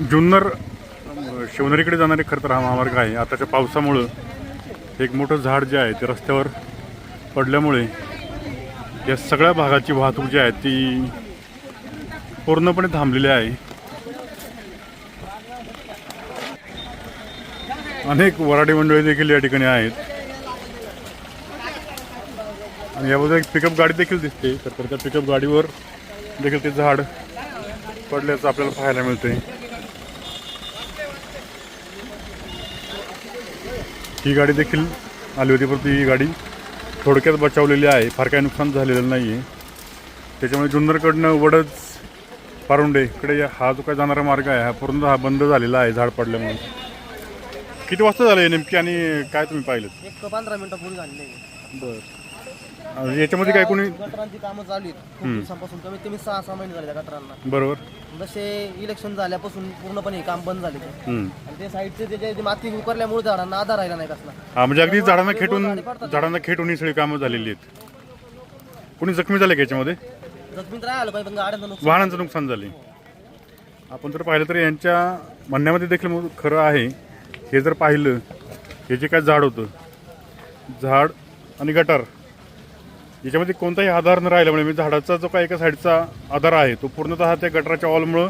जुन्नर शिवनेरीकडे जाणारे खरं तर हा महामार्ग आहे. आताच्या पावसामुळं एक मोठं झाड जे आहे ते रस्त्यावर पडल्यामुळे या सगळ्या भागाची वाहतूक जी आहे ती पूर्णपणे थांबलेली आहे. अनेक वराडी मंडळी देखील या ठिकाणी आहेत. आणि याबद्दल एक पिकअप गाडी देखील दिसते. तर तर त्या पिकअप गाडीवर देखील ते झाड पडल्याचं आपल्याला पाहायला मिळते ही गाडी देखील आली होती परंतु ही गाडी थोडक्यात बचावलेली आहे. फार काही नुकसान झालेलं नाही आहे त्याच्यामुळे जुन्नरकडनं वडच पारुंडेकडे हा जो काही जाणारा मार्ग आहे हा पूर्ण हा बंद झालेला आहे झाड पडल्यामुळे. किती वाजता झालं नेमकी आणि काय तुम्ही पाहिलं? एक पंधरा मिनिटं पूर्ण झालेली. आहे बरं. याच्यामध्ये काय कोणी गटरांची कामं चालू आहेत. खूप दिवसांपासून कमीत कमी सहा सहा महिने झाले त्या गटरांना. बरोबर. जसे इलेक्शन झाल्यापासून पूर्णपणे हे काम बंद झाले ते. हम्म. आणि ते साईडचे ते जे जे माती उकरल्यामुळे झाडांना आधार राहिला नाही कसला. हा म्हणजे अगदी झाडांना खेटून झाडांना खेटून ही सगळी कामं झालेली आहेत. कोणी जखमी झाले का याच्यामध्ये? जखमी तर राहिलं पाहिजे पण गाड्यांचं नुकसान वाहनांचं नुकसान झाले. आपण जर पाहिलं तर यांच्या म्हणण्यामध्ये देखील मग खरं आहे. हे जर पाहिलं हे जे काय झाड होतं? झाड आणि गटार. याच्यामध्ये कोणताही आधार न राहिल्यामुळे म्हणजे झाडाचा जो काय एका साईडचा आधार आहे तो पूर्णतः त्या गटराच्या ऑलमुळं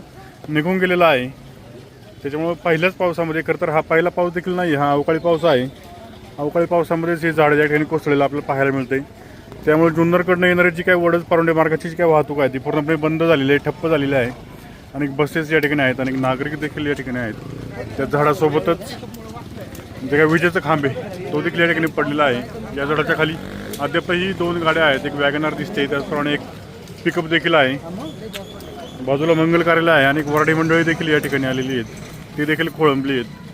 निघून गेलेला आहे. त्याच्यामुळं पहिल्याच पावसामध्ये खरं तर हा पहिला पाऊस देखील नाही हा अवकाळी पाऊस आहे. अवकाळी पावसामध्येच हे झाड या ठिकाणी कोसळलेलं आपल्याला पाहायला मिळते त्यामुळे जुन्नरकडनं येणारी जी काही वडद पारोंडे मार्गाची जी काही वाहतूक आहे ती पूर्णपणे बंद झालेली आहे ठप्प झालेली आहे. आणि बसेस या ठिकाणी आहेत आणि नागरिक देखील या ठिकाणी आहेत. त्या झाडासोबतच जे काही विजेचं खांबे तो देखील या ठिकाणी पडलेला आहे. या झाडाच्या खाली अद्यापही दोन गाड्या आहेत. एक वॅगनार दिसते त्याचप्रमाणे एक पिकअप देखील आहे. बाजूला मंगल कार्यालय आहे आणि एक वराडी मंडळी देखील या ठिकाणी आलेली आहेत. ती देखील खोळंबली आहेत.